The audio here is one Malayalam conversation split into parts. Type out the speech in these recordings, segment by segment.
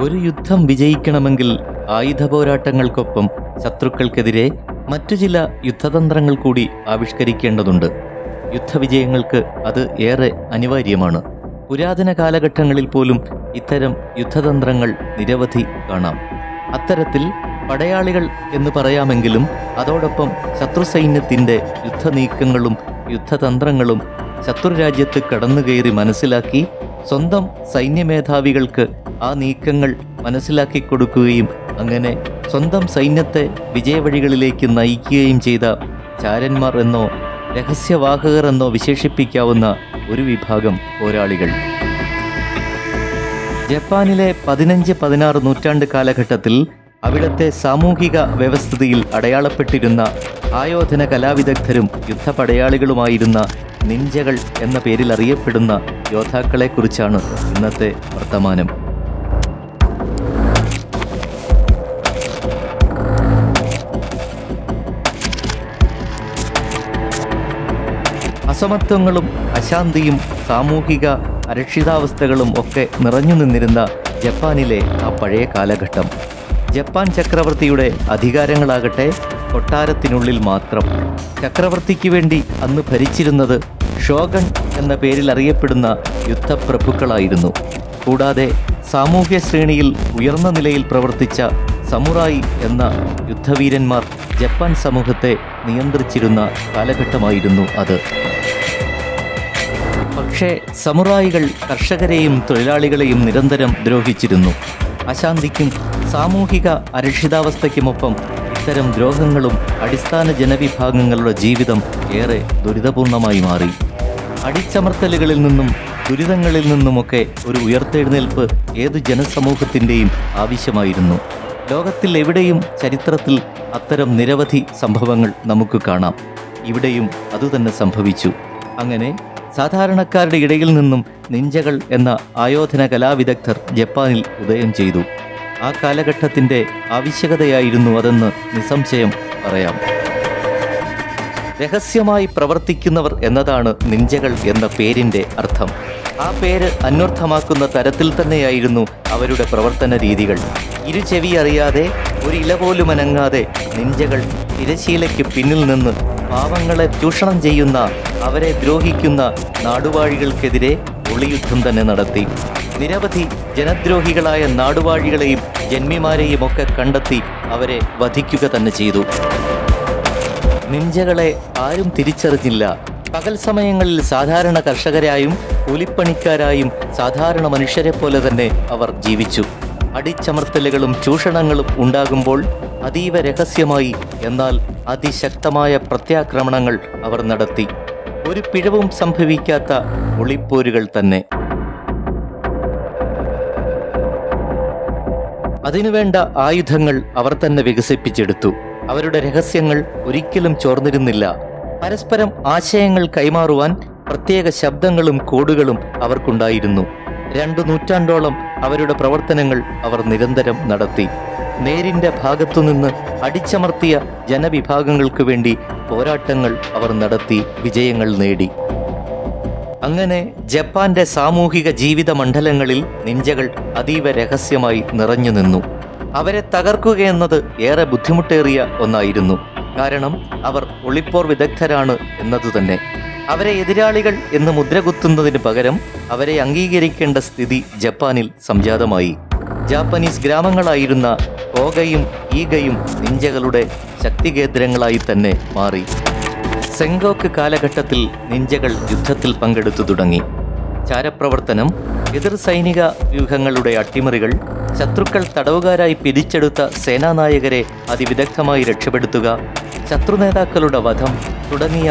ഒരു യുദ്ധം വിജയിക്കണമെങ്കിൽ ആയുധ പോരാട്ടങ്ങൾക്കൊപ്പം ശത്രുക്കൾക്കെതിരെ മറ്റു ചില യുദ്ധതന്ത്രങ്ങൾ കൂടി ആവിഷ്കരിക്കേണ്ടതുണ്ട്. യുദ്ധവിജയങ്ങൾക്ക് അത് ഏറെ അനിവാര്യമാണ്. പുരാതന കാലഘട്ടങ്ങളിൽ പോലും ഇത്തരം യുദ്ധതന്ത്രങ്ങൾ നിരവധി കാണാം. അത്തരത്തിൽ പടയാളികൾ എന്ന് പറയാമെങ്കിലും അതോടൊപ്പം ശത്രു സൈന്യത്തിന്റെ യുദ്ധനീക്കങ്ങളും യുദ്ധതന്ത്രങ്ങളും ശത്രുരാജ്യത്ത് കടന്നുകയറി മനസ്സിലാക്കി സ്വന്തം സൈന്യമേധാവികൾക്ക് ആ നീക്കങ്ങൾ മനസ്സിലാക്കി കൊടുക്കുകയും അങ്ങനെ സ്വന്തം സൈന്യത്തെ വിജയവഴികളിലേക്ക് നയിക്കുകയും ചെയ്ത ചാരന്മാർ എന്നോ രഹസ്യവാഹകർ എന്നോ വിശേഷിപ്പിക്കാവുന്ന ഒരു വിഭാഗം പോരാളികൾ. ജപ്പാനിലെ പതിനഞ്ച് പതിനാറ് നൂറ്റാണ്ട് കാലഘട്ടത്തിൽ അവിടത്തെ സാമൂഹിക വ്യവസ്ഥിതിയിൽ അടയാളപ്പെട്ടിരുന്ന ആയോധന കലാവിദഗ്ധരും യുദ്ധപടയാളികളുമായിരുന്ന നിഞ്ചകൾ എന്ന പേരിൽ അറിയപ്പെടുന്ന യോദ്ധാക്കളെക്കുറിച്ചാണ് ഇന്നത്തെ വർത്തമാനം. അസമത്വങ്ങളും അശാന്തിയും സാമൂഹിക അരക്ഷിതാവസ്ഥകളും ഒക്കെ നിറഞ്ഞു നിന്നിരുന്ന ജപ്പാനിലെ ആ പഴയ കാലഘട്ടം. ജപ്പാൻ ചക്രവർത്തിയുടെ അധികാരങ്ങളാകട്ടെ കൊട്ടാരത്തിനുള്ളിൽ മാത്രം. ചക്രവർത്തിക്ക് വേണ്ടി അന്ന് ഭരിച്ചിരുന്നത് ഷോഗൺ എന്ന പേരിൽ അറിയപ്പെടുന്ന യുദ്ധപ്രഭുക്കളായിരുന്നു. കൂടാതെ സാമൂഹ്യ ശ്രേണിയിൽ ഉയർന്ന നിലയിൽ പ്രവർത്തിച്ച സമുറായി എന്ന യുദ്ധവീരന്മാർ ജപ്പാൻ സമൂഹത്തെ നിയന്ത്രിച്ചിരുന്ന കാലഘട്ടമായിരുന്നു അത്. പക്ഷേ സമുറായികൾ കർഷകരെയും തൊഴിലാളികളെയും നിരന്തരം ദ്രോഹിച്ചിരുന്നു. അശാന്തിക്കും സാമൂഹിക അരക്ഷിതാവസ്ഥയ്ക്കുമൊപ്പം ഇത്തരം ദ്രോഹങ്ങളും അടിസ്ഥാന ജനവിഭാഗങ്ങളുടെ ജീവിതം ഏറെ ദുരിതപൂർണമായി മാറി. അടിച്ചമർത്തലുകളിൽ നിന്നും ദുരിതങ്ങളിൽ നിന്നുമൊക്കെ ഒരു ഉയർത്തെഴുന്നേൽപ്പ് ഏത് ജനസമൂഹത്തിന്റെയും ആവശ്യമായിരുന്നു. ലോകത്തിൽ എവിടെയും ചരിത്രത്തിൽ അത്തരം നിരവധി സംഭവങ്ങൾ നമുക്ക് കാണാം. ഇവിടെയും അതുതന്നെ സംഭവിച്ചു. അങ്ങനെ സാധാരണക്കാരുടെ ഇടയിൽ നിന്നും നിഞ്ചകൾ എന്ന ആയോധന കലാവിദഗ്ധർ ജപ്പാനിൽ ഉദയം ചെയ്തു. ആ കാലഘട്ടത്തിന്റെ ആവശ്യകതയായിരുന്നു അതെന്ന് നിസ്സംശയം പറയാം. രഹസ്യമായി പ്രവർത്തിക്കുന്നവർ എന്നതാണ് നിഞ്ചകൾ എന്ന പേരിന്റെ അർത്ഥം. ആ പേര് അന്വർത്ഥമാക്കുന്ന തരത്തിൽ തന്നെയായിരുന്നു അവരുടെ പ്രവർത്തന രീതികൾ. ഇരു ചെവി അറിയാതെ ഒരു ഇല പോലും അനങ്ങാതെ നിഞ്ചകൾ തിരശീലയ്ക്ക് പിന്നിൽ നിന്ന് പാവങ്ങളെ ചൂഷണം ചെയ്യുന്ന അവരെ ദ്രോഹിക്കുന്ന നാടുവാഴികൾക്കെതിരെ ഒളിയുദ്ധം തന്നെ നടത്തി. നിരവധി ജനദ്രോഹികളായ നാടുവാഴികളെയും ജന്മിമാരെയും ഒക്കെ കണ്ടെത്തി അവരെ വധിക്കുക തന്നെ ചെയ്തു. നിഞ്ചകളെ ആരും തിരിച്ചറിഞ്ഞില്ല. പകൽ സമയങ്ങളിൽ സാധാരണ കർഷകരായും കൂലിപ്പണിക്കാരായും സാധാരണ മനുഷ്യരെ പോലെ തന്നെ അവർ ജീവിച്ചു. അടിച്ചമർത്തലുകളും ചൂഷണങ്ങളും ഉണ്ടാകുമ്പോൾ അതീവ രഹസ്യമായി എന്നാൽ അതിശക്തമായ പ്രത്യാക്രമണങ്ങൾ അവർ നടത്തി. ഒരു പിഴവും സംഭവിക്കാത്ത ഒളിപ്പോരുകൾ തന്നെ. അതിനുവേണ്ട ആയുധങ്ങൾ അവർ തന്നെ വികസിപ്പിച്ചെടുത്തു. അവരുടെ രഹസ്യങ്ങൾ ഒരിക്കലും ചോർന്നിരുന്നില്ല. പരസ്പരം ആശയങ്ങൾ കൈമാറുവാൻ പ്രത്യേക ശബ്ദങ്ങളും കോഡുകളും അവർക്കുണ്ടായിരുന്നു. രണ്ടു നൂറ്റാണ്ടോളം അവരുടെ പ്രവർത്തനങ്ങൾ അവർ നിരന്തരം നടത്തി. നേരിന്റെ ഭാഗത്തുനിന്ന് അടിച്ചമർത്തിയ ജനവിഭാഗങ്ങൾക്ക് വേണ്ടി പോരാട്ടങ്ങൾ അവർ നടത്തി വിജയങ്ങൾ നേടി. അങ്ങനെ ജപ്പാന്റെ സാമൂഹിക ജീവിത മണ്ഡലങ്ങളിൽ നിഞ്ചകൾ അതീവ രഹസ്യമായി നിറഞ്ഞു നിന്നു അവരെ തകർക്കുകയെന്നത് ഏറെ ബുദ്ധിമുട്ടേറിയ ഒന്നായിരുന്നു. കാരണം അവർ ഒളിപ്പോർ വിദഗ്ധരാണ് എന്നതുതന്നെ അവരെ എതിരാളികൾ എന്ന് മുദ്രകുത്തുന്നതിന് പകരം അവരെ അംഗീകരിക്കേണ്ട സ്ഥിതി ജപ്പാനിൽ സംജാതമായി. ജാപ്പനീസ് ഗ്രാമങ്ങളായിരുന്ന കോഗയും ഈഗയും നിഞ്ചകളുടെ ശക്തികേന്ദ്രങ്ങളായി തന്നെ മാറി. സെങ്കോക്ക് കാലഘട്ടത്തിൽ നിഞ്ചകൾ യുദ്ധത്തിൽ പങ്കെടുത്തു തുടങ്ങി. ചാരപ്രവർത്തനം എതിർ സൈനിക വ്യൂഹങ്ങളുടെ അട്ടിമറികൾ ശത്രുക്കൾ തടവുകാരായി പിരിച്ചെടുത്ത സേനാനായകരെ അതിവിദഗ്ധമായി രക്ഷപ്പെടുത്തുക ശത്രു നേതാക്കളുടെ വധം തുടങ്ങിയ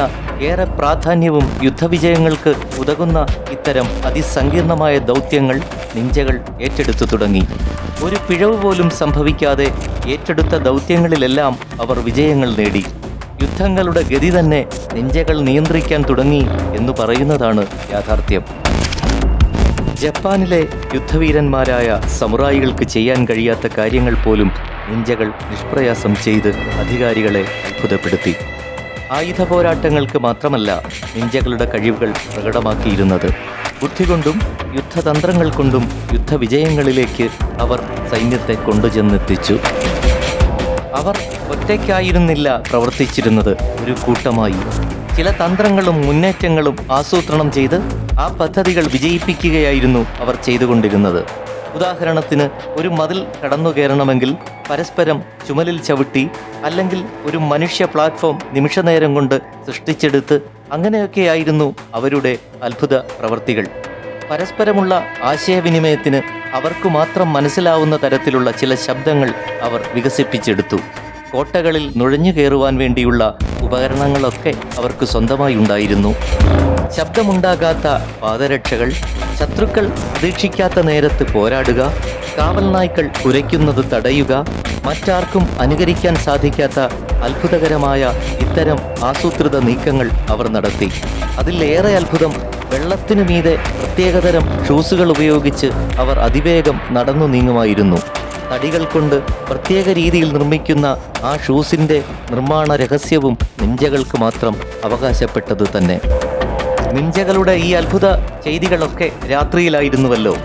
ഏറെ പ്രാധാന്യവും യുദ്ധവിജയങ്ങൾക്ക് ഉതകുന്ന ഇത്തരം അതിസങ്കീർണമായ ദൗത്യങ്ങൾ നിഞ്ചകൾ ഏറ്റെടുത്തു തുടങ്ങി. ഒരു പിഴവ് പോലും സംഭവിക്കാതെ ഏറ്റെടുത്ത ദൗത്യങ്ങളിലെല്ലാം അവർ വിജയങ്ങൾ നേടി. യുദ്ധങ്ങളുടെ ഗതി തന്നെ നിഞ്ചകൾ നിയന്ത്രിക്കാൻ തുടങ്ങി എന്ന് പറയുന്നതാണ് യാഥാർത്ഥ്യം. ജപ്പാനിലെ യുദ്ധവീരന്മാരായ സമുറായികൾക്ക് ചെയ്യാൻ കഴിയാത്ത കാര്യങ്ങൾ പോലും നിഞ്ചകൾ നിഷ്പ്രയാസം ചെയ്ത് അധികാരികളെ അത്ഭുതപ്പെടുത്തി. ആയുധ പോരാട്ടങ്ങൾക്ക് മാത്രമല്ല നിഞ്ചകളുടെ കഴിവുകൾ പ്രകടമാക്കിയിരുന്നത്. ബുദ്ധി കൊണ്ടും യുദ്ധതന്ത്രങ്ങൾ കൊണ്ടും യുദ്ധവിജയങ്ങളിലേക്ക് അവർ സൈന്യത്തെ കൊണ്ടുചെന്നെത്തിച്ചു. അവർ ഒറ്റയ്ക്കായിരുന്നില്ല പ്രവർത്തിച്ചിരുന്നത് ഒരു കൂട്ടമായി. ചില തന്ത്രങ്ങളും മുന്നേറ്റങ്ങളും ആസൂത്രണം ചെയ്ത് ആ പദ്ധതികൾ വിജയിപ്പിക്കുകയായിരുന്നു അവർ ചെയ്തുകൊണ്ടിരുന്നത്. ഉദാഹരണത്തിന് ഒരു മതിൽ കടന്നു കയറണമെങ്കിൽ പരസ്പരം ചുമലിൽ ചവിട്ടി അല്ലെങ്കിൽ ഒരു മനുഷ്യ പ്ലാറ്റ്ഫോം നിമിഷനേരം കൊണ്ട് സൃഷ്ടിച്ചെടുത്ത് അങ്ങനെയൊക്കെയായിരുന്നു അവരുടെ അത്ഭുത പ്രവർത്തികൾ. പരസ്പരമുള്ള ആശയവിനിമയത്തിന് അവർക്ക് മാത്രം മനസ്സിലാവുന്ന തരത്തിലുള്ള ചില ശബ്ദങ്ങൾ അവർ വികസിപ്പിച്ചെടുത്തു. കോട്ടകളിൽ നുഴഞ്ഞു കയറുവാൻ വേണ്ടിയുള്ള ഉപകരണങ്ങളൊക്കെ അവർക്ക് സ്വന്തമായി ഉണ്ടായിരുന്നു. ശബ്ദമുണ്ടാകാത്ത പാദരക്ഷകൾ ശത്രുക്കൾ പ്രതീക്ഷിക്കാത്ത നേരത്ത് പോരാടുക കാവൽ നായ്ക്കൾ ഉരയ്ക്കുന്നത് തടയുക മറ്റാർക്കും അനുകരിക്കാൻ സാധിക്കാത്ത അത്ഭുതകരമായ ഇത്തരം ആസൂത്രിത നീക്കങ്ങൾ അവർ നടത്തി. അതിലേറെ അത്ഭുതം വെള്ളത്തിനു മീതെ പ്രത്യേകതരം ഷൂസുകൾ ഉപയോഗിച്ച് അവർ അതിവേഗം നടന്നു നീങ്ങുമായിരുന്നു. തടികൾ കൊണ്ട് പ്രത്യേക രീതിയിൽ നിർമ്മിക്കുന്ന ആ ഷൂസിന്റെ നിർമ്മാണ രഹസ്യവും നിഞ്ചകൾക്ക് മാത്രം അവകാശപ്പെട്ടത് തന്നെ. നിഞ്ചകളുടെ ഈ അത്ഭുത ചെയ്തികളൊക്കെ രാത്രിയിലായിരുന്നുവല്ലോ.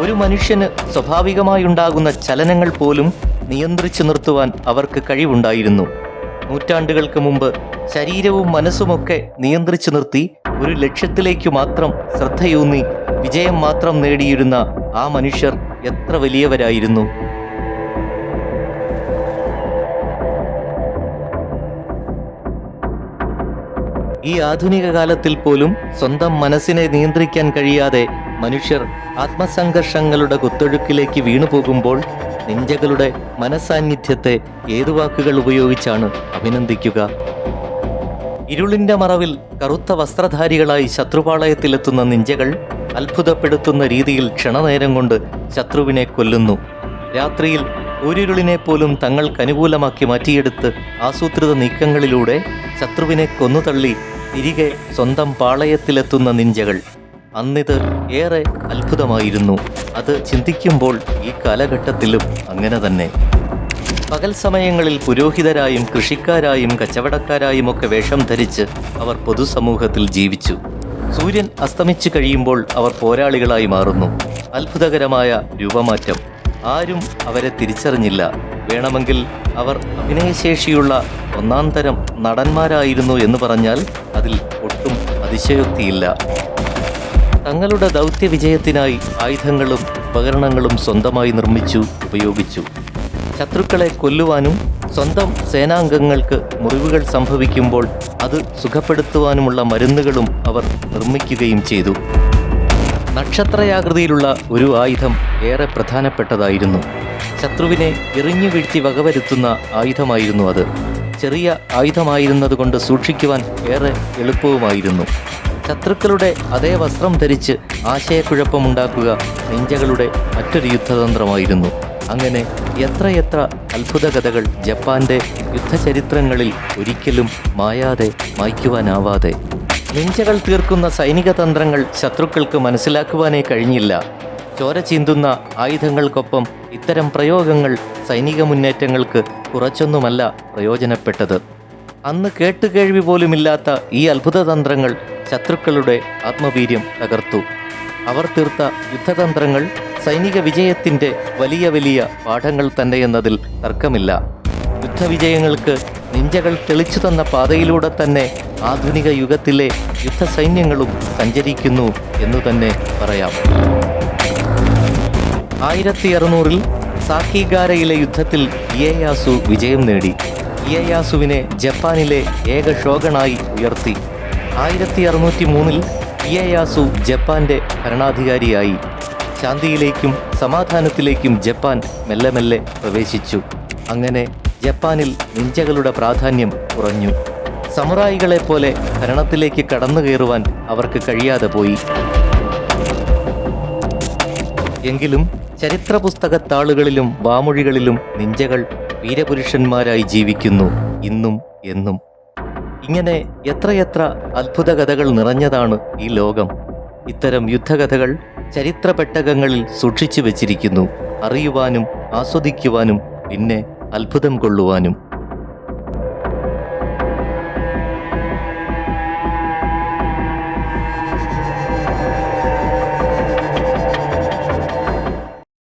ഒരു മനുഷ്യന് സ്വാഭാവികമായുണ്ടാകുന്ന ചലനങ്ങൾ പോലും നിയന്ത്രിച്ചു നിർത്തുവാൻ അവർക്ക് കഴിവുണ്ടായിരുന്നു. നൂറ്റാണ്ടുകൾക്ക് മുമ്പ് ശരീരവും മനസ്സുമൊക്കെ നിയന്ത്രിച്ചു നിർത്തി ഒരു ലക്ഷ്യത്തിലേക്ക് മാത്രം ശ്രദ്ധയൂന്നി വിജയം മാത്രം നേടിയിരുന്ന ആ മനുഷ്യർ എത്ര വലിയവരായിരുന്നു. ഈ ആധുനിക കാലത്തിൽ പോലും സ്വന്തം മനസ്സിനെ നിയന്ത്രിക്കാൻ കഴിയാതെ മനുഷ്യർ ആത്മസംഘർഷങ്ങളുടെ കുത്തൊഴുക്കിലേക്ക് വീണുപോകുമ്പോൾ നിഞ്ചകളുടെ മനസാന്നിധ്യത്തെ ഏതു വാക്കുകൾ ഉപയോഗിച്ചാണ് അഭിനന്ദിക്കുക? ഇരുളിന്റെ മറവിൽ കറുത്ത വസ്ത്രധാരികളായി ശത്രുപാളയത്തിലെത്തുന്ന നിഞ്ചകൾ അത്ഭുതപ്പെടുത്തുന്ന രീതിയിൽ ക്ഷണനേരം കൊണ്ട് ശത്രുവിനെ കൊല്ലുന്നു. രാത്രിയിൽ ഒരിരുളിനെ പോലും തങ്ങൾക്കനുകൂലമാക്കി മാറ്റിയെടുത്ത് ആസൂത്രിത നീക്കങ്ങളിലൂടെ ശത്രുവിനെ കൊന്നുതള്ളി തിരികെ സ്വന്തം പാളയത്തിലെത്തുന്ന നിഞ്ചകൾ. അന്നിത് ഏറെ അത്ഭുതമായിരുന്നു. അത് ചിന്തിക്കുമ്പോൾ ഈ കാലഘട്ടത്തിലും അങ്ങനെ തന്നെ. പകൽ സമയങ്ങളിൽ പുരോഹിതരായും കൃഷിക്കാരായും കച്ചവടക്കാരായും ഒക്കെ വേഷം ധരിച്ച് അവർ പൊതുസമൂഹത്തിൽ ജീവിച്ചു. സൂര്യൻ അസ്തമിച്ചു കഴിയുമ്പോൾ അവർ പോരാളികളായി മാറുന്നു. അത്ഭുതകരമായ രൂപമാറ്റം. ആരും അവരെ തിരിച്ചറിഞ്ഞില്ല. വേണമെങ്കിൽ അവർ അഭിനയശേഷിയുള്ള ഒന്നാം തരം നടന്മാരായിരുന്നു എന്ന് പറഞ്ഞാൽ അതിൽ ഒട്ടും അതിശയോക്തിയില്ല. തങ്ങളുടെ ദൗത്യ വിജയത്തിനായി ആയുധങ്ങളും ഉപകരണങ്ങളും സ്വന്തമായി നിർമ്മിച്ചു ഉപയോഗിച്ചു. ശത്രുക്കളെ കൊല്ലുവാനും സ്വന്തം സേനാംഗങ്ങൾക്ക് മുറിവുകൾ സംഭവിക്കുമ്പോൾ അത് സുഖപ്പെടുത്തുവാനുമുള്ള മരുന്നുകളും അവർ നിർമ്മിക്കുകയും ചെയ്തു. നക്ഷത്രയാകൃതിയിലുള്ള ഒരു ആയുധം ഏറെ പ്രധാനപ്പെട്ടതായിരുന്നു. ശത്രുവിനെ എറിഞ്ഞു വീഴ്ത്തി വകവരുത്തുന്ന ആയുധമായിരുന്നു അത്. ചെറിയ ആയുധമായിരുന്നതുകൊണ്ട് സൂക്ഷിക്കുവാൻ ഏറെ എളുപ്പവുമായിരുന്നു. ശത്രുക്കളുടെ അതേ വസ്ത്രം ധരിച്ച് ആശയക്കുഴപ്പമുണ്ടാക്കുക നിഞ്ചകളുടെ മറ്റൊരു യുദ്ധതന്ത്രമായിരുന്നു. അങ്ങനെ എത്രയെത്ര അത്ഭുത കഥകൾ ജപ്പാന്റെ യുദ്ധചരിത്രങ്ങളിൽ ഒരിക്കലും മായാതെ മായ്ക്കുവാനാവാതെ. നിഞ്ചകൾ തീർക്കുന്ന സൈനിക തന്ത്രങ്ങൾ ശത്രുക്കൾക്ക് മനസ്സിലാക്കുവാനേ കഴിഞ്ഞില്ല. ചോര ചീന്തുന്ന ആയുധങ്ങൾക്കൊപ്പം ഇത്തരം പ്രയോഗങ്ങൾ സൈനിക മുന്നേറ്റങ്ങൾക്ക് കുറച്ചൊന്നുമല്ല പ്രയോജനപ്പെട്ടത്. അന്ന് കേട്ടുകേഴ്വി പോലുമില്ലാത്ത ഈ അത്ഭുത തന്ത്രങ്ങൾ ശത്രുക്കളുടെ ആത്മവീര്യം തകർത്തു. അവർ തീർത്ത യുദ്ധതന്ത്രങ്ങൾ സൈനിക വിജയത്തിന്റെ വലിയ വലിയ പാഠങ്ങൾ തന്നെയെന്നതിൽ തർക്കമില്ല. യുദ്ധവിജയങ്ങൾക്ക് നിഞ്ചകൾ തെളിച്ചു തന്ന പാതയിലൂടെ തന്നെ ആധുനിക യുഗത്തിലെ യുദ്ധസൈന്യങ്ങളും സഞ്ചരിക്കുന്നു എന്നു തന്നെ പറയാം. ആയിരത്തി അറുന്നൂറിൽ സാഹിഗാരയിലെ യുദ്ധത്തിൽ ഇയയാസു വിജയം നേടി. ഇയയാസുവിനെ ജപ്പാനിലെ ഏക ഷോഗണായി ഉയർത്തി. ആയിരത്തി അറുന്നൂറ്റി മൂന്നിൽ ഇയയാസു ജപ്പാന്റെ ഭരണാധികാരിയായി. ശാന്തിയിലേക്കും സമാധാനത്തിലേക്കും ജപ്പാൻ മെല്ലെ മെല്ലെ പ്രവേശിച്ചു. അങ്ങനെ ജപ്പാനിൽ നിഞ്ചകളുടെ പ്രാധാന്യം കുറഞ്ഞു. സമുറായികളെ പോലെ ഭരണത്തിലേക്ക് കടന്നു കയറുവാൻ അവർക്ക് കഴിയാതെ പോയി. എങ്കിലും ചരിത്ര പുസ്തകത്താളുകളിലും വാമൊഴികളിലും നിഞ്ചകൾ വീരപുരുഷന്മാരായി ജീവിക്കുന്നു ഇന്നും എന്നും. ഇങ്ങനെ എത്രയെത്ര അത്ഭുത കഥകൾ നിറഞ്ഞതാണ് ഈ ലോകം. ഇത്തരം യുദ്ധകഥകൾ ചരിത്ര പെട്ടകങ്ങളിൽ സൂക്ഷിച്ചു വച്ചിരിക്കുന്നു. അറിയുവാനും ആസ്വദിക്കുവാനും പിന്നെ അത്ഭുതം കൊള്ളുവാനും.